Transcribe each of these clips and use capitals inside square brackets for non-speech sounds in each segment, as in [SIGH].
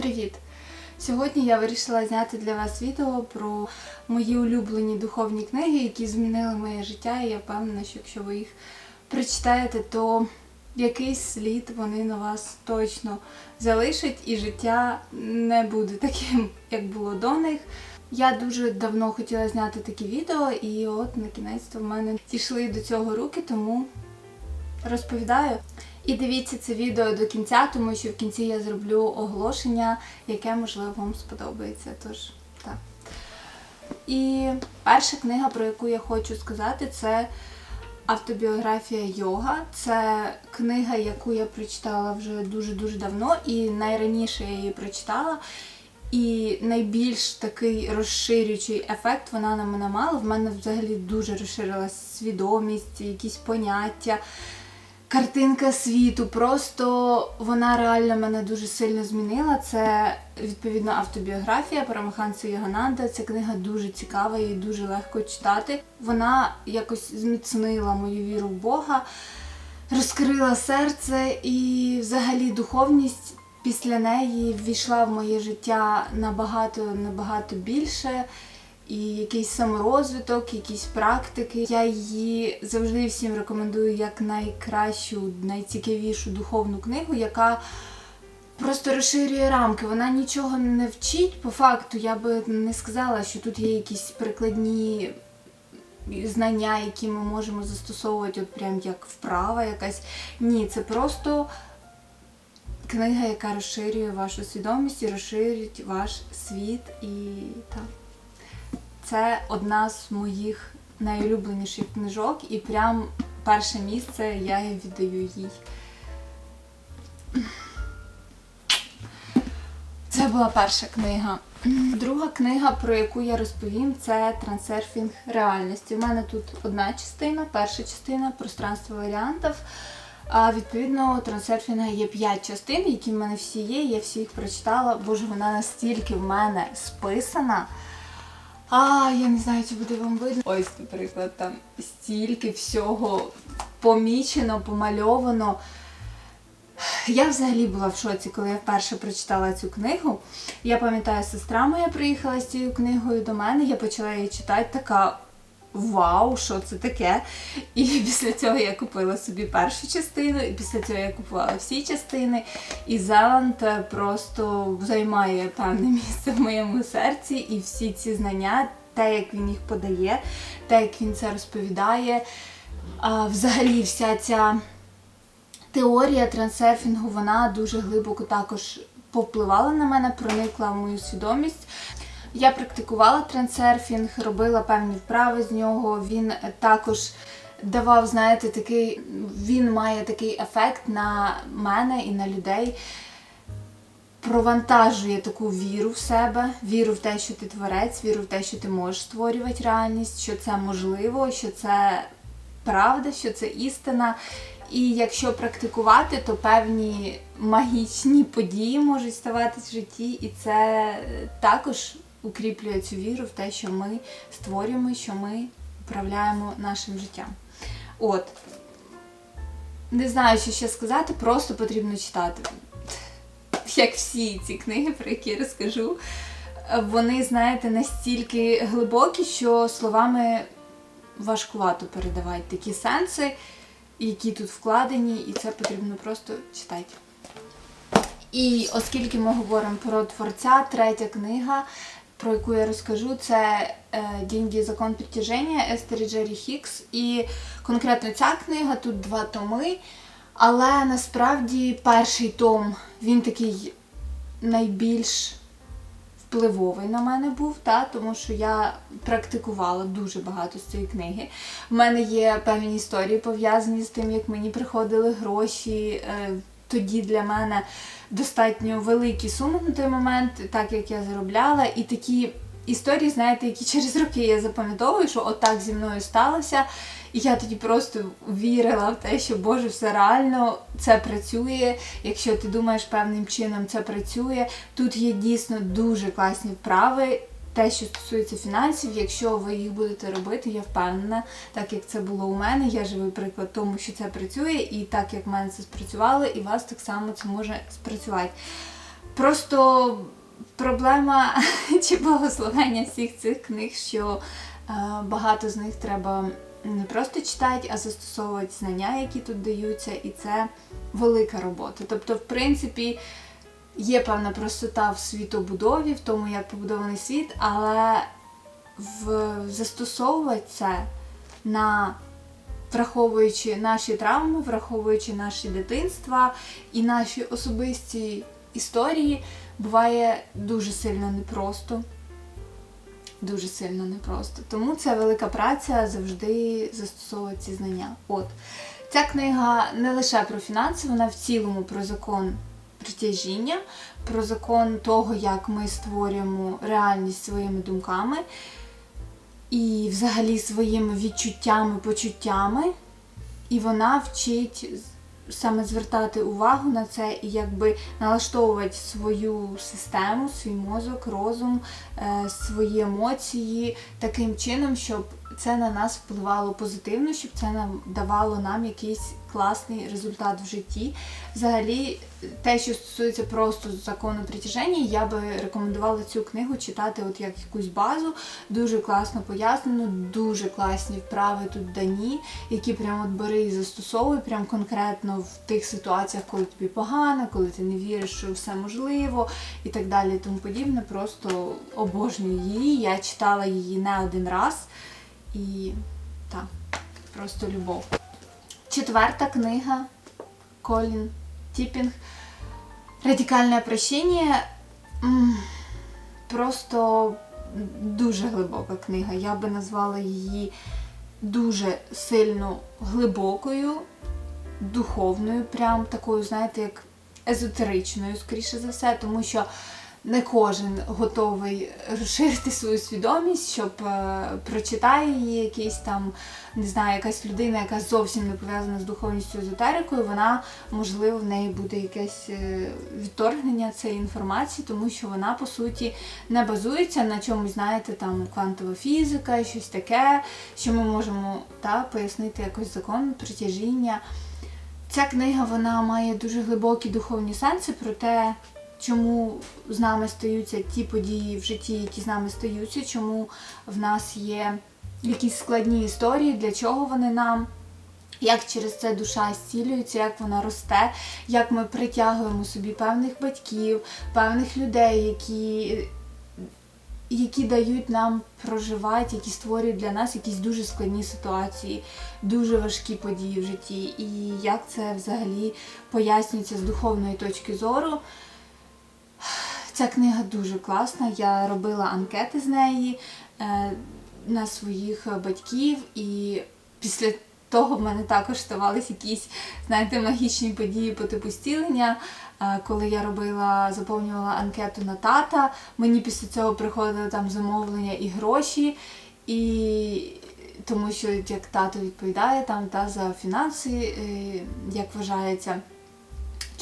Привіт! Сьогодні я вирішила зняти для вас відео про мої улюблені духовні книги, які змінили моє життя, і я впевнена, що якщо ви їх прочитаєте, то якийсь слід вони на вас точно залишать, і життя не буде таким, як було до них. Я дуже давно хотіла зняти такі відео, і от на кінець в мене дійшли до цього руки, тому розповідаю. І дивіться це відео до кінця, тому що в кінці я зроблю оголошення, яке, можливо, вам сподобається. Тож, так. І перша книга, про яку я хочу сказати, це автобіографія йога. Це книга, яку я прочитала вже дуже-дуже давно, і найраніше я її прочитала. І найбільш такий розширюючий ефект вона на мене мала. В мене взагалі дуже розширилась свідомість, якісь поняття картинка світу. Просто вона реально мене дуже сильно змінила. Це відповідно автобіографія Парамаханса Йогананда. Ця книга дуже цікава і дуже легко читати. Вона якось зміцнила мою віру в Бога, розкрила серце і взагалі духовність. Після неї ввійшла в моє життя набагато набагато більше і якийсь саморозвиток, якісь практики. Я її завжди всім рекомендую як найкращу, найцікавішу духовну книгу, яка просто розширює рамки. Вона нічого не вчить. По факту, я би не сказала, що тут є якісь прикладні. Знання, які ми можемо застосовувати, от прям як вправа якась. Ні, це просто книга, яка розширює вашу свідомість і розширить ваш світ і так. Це одна з моїх найулюбленіших книжок, і прям перше місце я віддаю їй. Це була перша книга. Друга книга, про яку я розповім, це трансерфінг реальності. У мене тут одна частина, перша частина пространство варіантів. А відповідно, у трансерфінга є 5 частин, які в мене всі є. Я всі їх прочитала. Боже, вона настільки в мене списана. А, я не знаю, чи буде вам видно. Ось, наприклад, там стільки всього помічено, помальовано. Я взагалі була в шоці, коли я вперше прочитала цю книгу. Я пам'ятаю, сестра моя приїхала з цією книгою до мене, я почала її читати, така вау, що це таке? І [LAUGHS] після цього я купила собі першу частину, і після цього я купувала всі частини. І Зеланд просто займає певне [LAUGHS] місце в моєму серці, і всі ці знання, те, як він їх подає, те, як він це розповідає. А, взагалі, вся ця теорія трансерфінгу, вона дуже глибоко також повпливала на мене, проникла в мою свідомість. Я практикувала трансерфінг, робила певні вправи з нього. Він також давав, знаєте, такий, він має такий ефект на мене і на людей. Провантажує таку віру в себе, віру в те, що ти творець, віру в те, що ти можеш створювати реальність, що це можливо, що це правда, що це істина. І якщо практикувати, то певні магічні події можуть ставати в житті, і це також укріплює цю віру в те, що ми створюємо, що ми управляємо нашим життям. От. Не знаю, що ще сказати, просто потрібно читати. [LAUGHS] Як всі ці книги, про які я розкажу, вони, знаєте, настільки глибокі, що словами важкувато передавати такі сенси, які тут вкладені, і це потрібно просто читати. І оскільки ми говоримо про творця, третя книга, про яку я розкажу, це е, «Деньги. Закон притяження» Естері Джері Хікс. І конкретно ця книга, тут два томи. Але насправді перший том, він такий найбільш впливовий на мене був, та, тому що я практикувала дуже багато з цієї книги. У мене є певні історії пов'язані з тим, як мені приходили гроші. Тоді для мене достатньо великі суми на той момент, так як я заробляла, і такі історії, знаєте, які через роки я запам'ятовую, що отак зі мною сталося. І я тоді просто вірила в те, що Боже, все реально це працює. Якщо ти думаєш певним чином, це працює. Тут є дійсно дуже класні вправи. Те, що стосується фінансів, якщо ви їх будете робити, я впевнена, так як це було у мене, я живий приклад тому, що це працює, і так як в мене це спрацювало, і вас так само це може спрацювати. Просто проблема [LAUGHS] чи благословення всіх цих книг, що е, багато з них треба не просто читати, а застосовувати знання, які тут даються, і це велика робота. Тобто, в принципі, є певна простота в світобудові, в тому, як побудований світ, але в застосовувати це на враховуючи наші травми, враховуючи наші дитинства і наші особисті історії, буває дуже сильно непросто. Дуже сильно непросто. Тому це велика праця завжди застосовувати ці знання. От. Ця книга не лише про фінанси, вона в цілому про закон притяжіння, про закон того, як ми створюємо реальність своїми думками і взагалі своїми відчуттями, почуттями. І вона вчить саме звертати увагу на це і якби налаштовувати свою систему, свій мозок, розум, е, свої емоції таким чином, щоб це на нас впливало позитивно, щоб це нам давало нам якийсь класний результат в житті. Взагалі, те, що стосується просто закону притяження, я би рекомендувала цю книгу читати от як якусь базу. Дуже класно пояснено, дуже класні вправи тут дані, які прямо от бери і застосовуй, прям конкретно в тих ситуаціях, коли тобі погано, коли ти не віриш, що все можливо, і так далі, і тому подібне. Просто обожнюю її. Я читала її не один раз. І так, просто любов. Четверта книга Колін Тіпінг Радикальне прощення. Просто дуже глибока книга. Я би назвала її дуже сильно глибокою, духовною, прям такою, знаєте, як езотеричною, скоріше за все, тому що не кожен готовий розширити свою свідомість, щоб е, прочитає її якийсь там, не знаю, якась людина, яка зовсім не пов'язана з духовністю езотерикою, вона, можливо, в неї буде якесь е, відторгнення цієї інформації, тому що вона, по суті, не базується на чомусь, знаєте, там квантова фізика, щось таке, що ми можемо та, пояснити якось закон притяжіння. Ця книга вона має дуже глибокі духовні сенси про те, чому з нами стаються ті події в житті, які з нами стаються, чому в нас є якісь складні історії, для чого вони нам. Як через це душа зцілюється, як вона росте, як ми притягуємо собі певних батьків, певних людей, які, які дають нам проживати, які створюють для нас якісь дуже складні ситуації, дуже важкі події в житті. І як це взагалі пояснюється з духовної точки зору. Ця книга дуже класна. Я робила анкети з неї е, на своїх батьків, і після того в мене також ставались якісь, знаєте, магічні події по типу зцілення. Е, коли я робила, заповнювала анкету на тата, мені після цього приходили там замовлення і гроші. І тому що як тато відповідає там та за фінанси, е, як вважається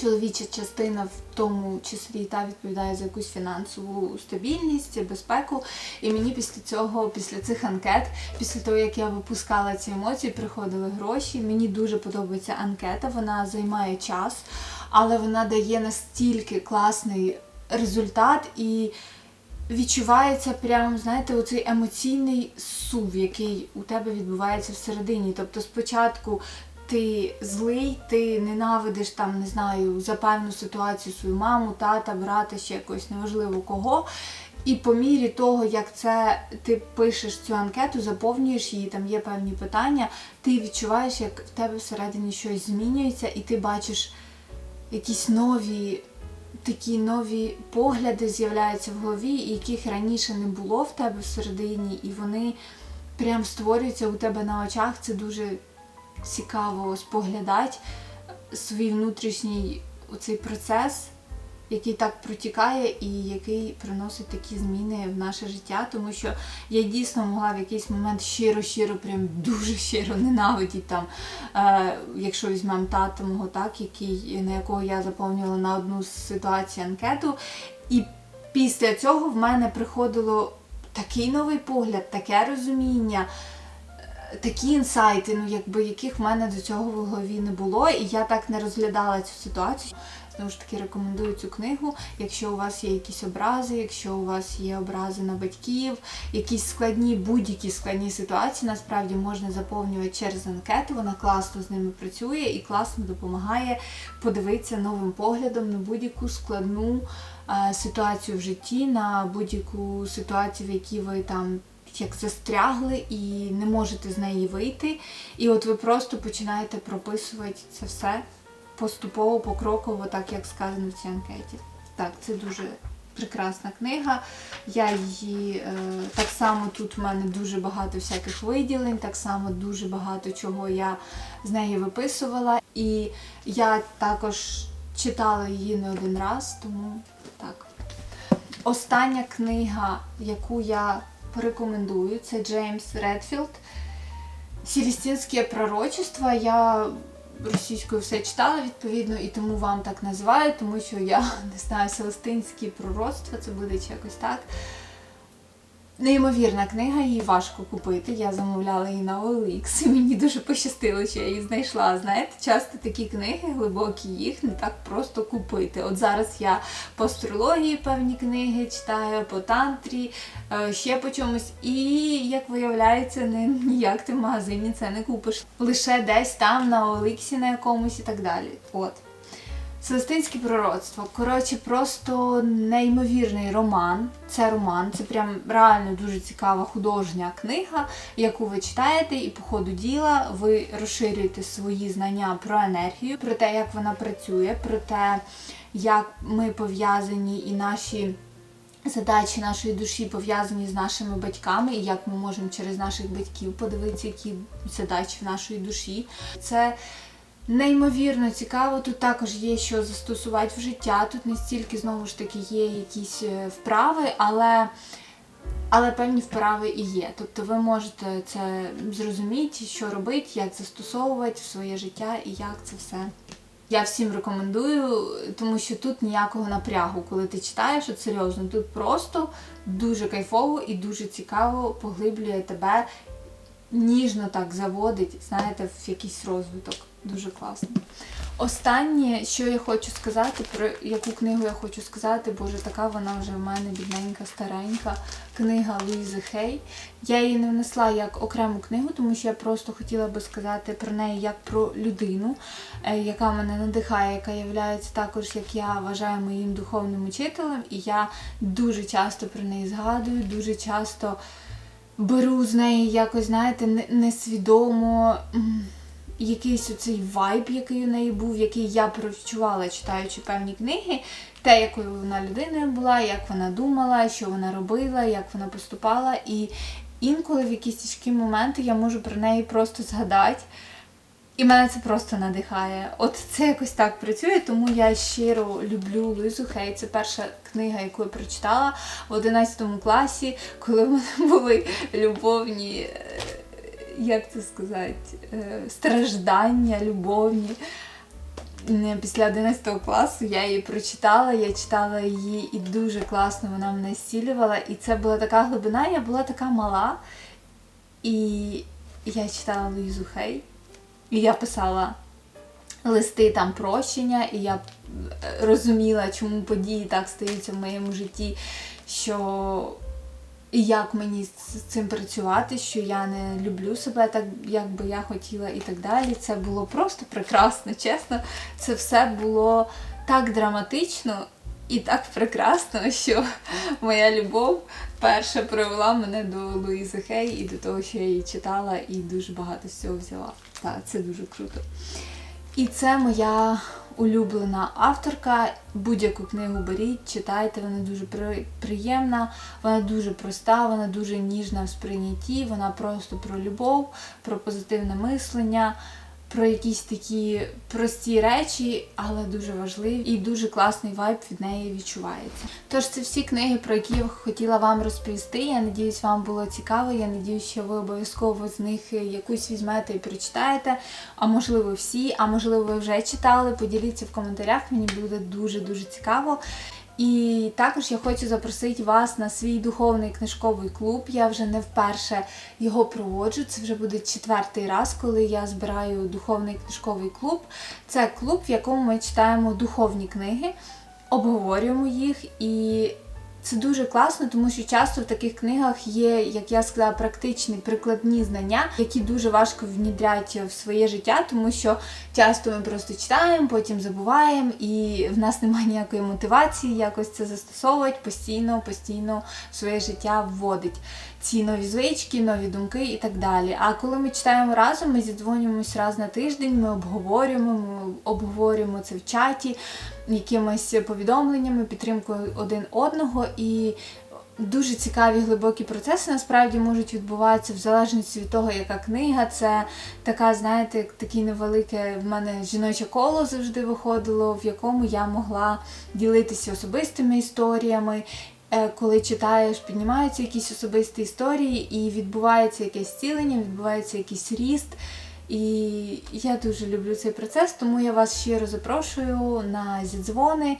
чоловіча частина в тому числі та відповідає за якусь фінансову стабільність, безпеку. І мені після цього, після цих анкет, після того як я випускала ці емоції, приходили гроші. Мені дуже подобається анкета, вона займає час, але вона дає настільки класний результат і. Відчувається прям, знаєте, оцей емоційний сув, який у тебе відбувається всередині. Тобто спочатку ти злий, ти ненавидиш там, не знаю, за певну ситуацію свою маму, тата, брата, ще якось неважливо кого. І по мірі того, як це ти пишеш цю анкету, заповнюєш її, там є певні питання, ти відчуваєш, як в тебе всередині щось змінюється, і ти бачиш якісь нові. Такі нові погляди з'являються в голові, яких раніше не було в тебе всередині, і вони прям створюються у тебе на очах. Це дуже цікаво споглядати свій внутрішній оцей процес, який так протікає і який приносить такі зміни в наше життя, тому що я дійсно могла в якийсь момент щиро-щиро, прям дуже щиро ненавидіти там, е, якщо візьмемо тата мого, так, який, на якого я заповнювала на одну з ситуацій анкету. І після цього в мене приходило такий новий погляд, таке розуміння такі інсайти, ну якби яких в мене до цього в голові не було, і я так не розглядала цю ситуацію. знову ж таки рекомендую цю книгу. Якщо у вас є якісь образи, якщо у вас є образи на батьків, якісь складні, будь-які складні ситуації, насправді можна заповнювати через анкету. Вона класно з ними працює і класно допомагає подивитися новим поглядом на будь-яку складну е, ситуацію в житті, на будь-яку ситуацію, в якій ви там як застрягли і не можете з неї вийти. І от ви просто починаєте прописувати це все поступово, покроково, так як сказано в цій анкеті. Так, це дуже прекрасна книга. Я її е, так само тут в мене дуже багато всяких виділень, так само дуже багато чого я з неї виписувала. І я також читала її не один раз, тому так. Остання книга, яку я порекомендую, це Джеймс Редфілд. Сілістінське пророчество. Я російською все читала, відповідно, і тому вам так називаю, тому що я [LAUGHS] не знаю, селестинські пророцтва, це буде чи якось так. Неймовірна книга, її важко купити. Я замовляла її на OLX, і мені дуже пощастило, що я її знайшла. Знаєте, часто такі книги глибокі, їх не так просто купити. От зараз я по астрології певні книги читаю, по тантрі, е, ще по чомусь. І, як виявляється, не, ніяк ти в магазині це не купиш. Лише десь там, на OLX на якомусь і так далі. От. Селестинське пророцтво. Коротше, просто неймовірний роман. Це роман, це прям реально дуже цікава художня книга, яку ви читаєте, і по ходу діла ви розширюєте свої знання про енергію, про те, як вона працює, про те, як ми пов'язані і наші. Задачі нашої душі пов'язані з нашими батьками, і як ми можемо через наших батьків подивитися, які задачі в нашої душі. Це Неймовірно цікаво, тут також є що застосувати в життя. Тут не стільки знову ж таки є якісь е, вправи, але але певні вправи і є. Тобто ви можете це зрозуміти, що робити, як застосовувати в своє життя і як це все. Я всім рекомендую, тому що тут ніякого напрягу, коли ти читаєш, от серйозно, тут просто дуже кайфово і дуже цікаво поглиблює тебе, ніжно так заводить, знаєте, в якийсь розвиток. Дуже класно. Останнє, що я хочу сказати, про яку книгу я хочу сказати, боже, така вона вже в мене бідненька, старенька книга Луїзи Хей. Я її не внесла як окрему книгу, тому що я просто хотіла би сказати про неї як про людину, е, яка мене надихає, яка є також, як я вважаю, моїм духовним учителем. І я дуже часто про неї згадую, дуже часто беру з неї якось, знаєте, несвідомо якийсь оцей вайб, який у неї був, який я прочувала, читаючи певні книги, те, якою вона людиною була, як вона думала, що вона робила, як вона поступала. І інколи в якісь тяжкі моменти я можу про неї просто згадати. І мене це просто надихає. От це якось так працює, тому я щиро люблю Лизу Хей. Це перша книга, яку я прочитала в 11 класі, коли в мене були любовні е, як це сказати, е, страждання, любовні. Після 11 класу я її прочитала, я читала її і дуже класно вона мене зцілювала. І це була така глибина, я була така мала. І я читала Луїзу Хей, і я писала листи там прощення, і я розуміла, чому події так стаються в моєму житті, що і як мені з цим працювати, що я не люблю себе так, як би я хотіла, і так далі. Це було просто прекрасно, чесно. Це все було так драматично і так прекрасно, що моя любов перша привела мене до Луїзи Хей і до того, що я її читала, і дуже багато з цього взяла. Так, це дуже круто. І це моя улюблена авторка. Будь-яку книгу беріть, читайте, вона дуже приємна, вона дуже проста, вона дуже ніжна в сприйнятті, вона просто про любов, про позитивне мислення про якісь такі прості речі, але дуже важливі і дуже класний вайб від неї відчувається. Тож це всі книги, про які я хотіла вам розповісти. Я надіюсь, вам було цікаво. Я надіюсь, що ви обов'язково з них якусь візьмете і прочитаєте. А можливо, всі, а можливо, ви вже читали. Поділіться в коментарях, мені буде дуже-дуже цікаво. І також я хочу запросити вас на свій духовний книжковий клуб. Я вже не вперше його проводжу. Це вже буде четвертий раз, коли я збираю духовний книжковий клуб. Це клуб, в якому ми читаємо духовні книги, обговорюємо їх і. Це дуже класно, тому що часто в таких книгах є, як я сказала, практичні прикладні знання, які дуже важко внідряти в своє життя, тому що часто ми просто читаємо, потім забуваємо, і в нас немає [LAUGHS] ніякої мотивації якось це застосовувати постійно, постійно в своє життя вводить ці нові звички, нові думки і так далі. А коли ми читаємо разом, ми зідзвонюємось раз на тиждень, ми обговорюємо, ми обговорюємо це в чаті якимись повідомленнями, підтримкою один одного і. Дуже цікаві глибокі процеси насправді можуть відбуватися в залежності від того, яка книга. Це така, знаєте, таке невелике в мене жіноче коло завжди виходило, в якому я могла ділитися особистими історіями. Е, Коли читаєш, піднімаються якісь особисті історії, і відбувається якесь зцілення, відбувається якийсь ріст. І я дуже люблю цей процес, тому я вас щиро запрошую на зідзвони.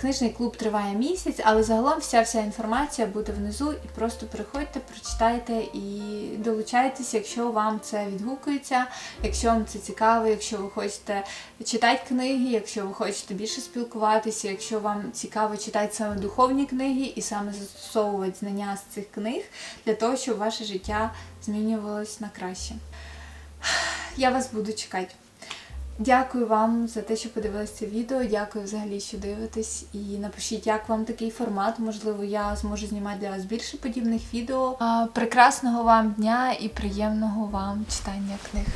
Книжний клуб триває місяць, але загалом вся вся інформація буде внизу. І просто приходьте, прочитайте і долучайтесь, якщо вам це відгукується, якщо вам це цікаво, якщо ви хочете читати книги, якщо ви хочете більше спілкуватися, якщо вам цікаво читати саме духовні книги і саме застосовувати знання з цих книг для того, щоб ваше життя змінювалось на краще. Я вас буду чекати. Дякую вам за те, що подивилися це відео. Дякую взагалі, що дивитесь. І напишіть, як вам такий формат. Можливо, я зможу знімати для вас більше подібних відео. Прекрасного вам дня і приємного вам читання книг.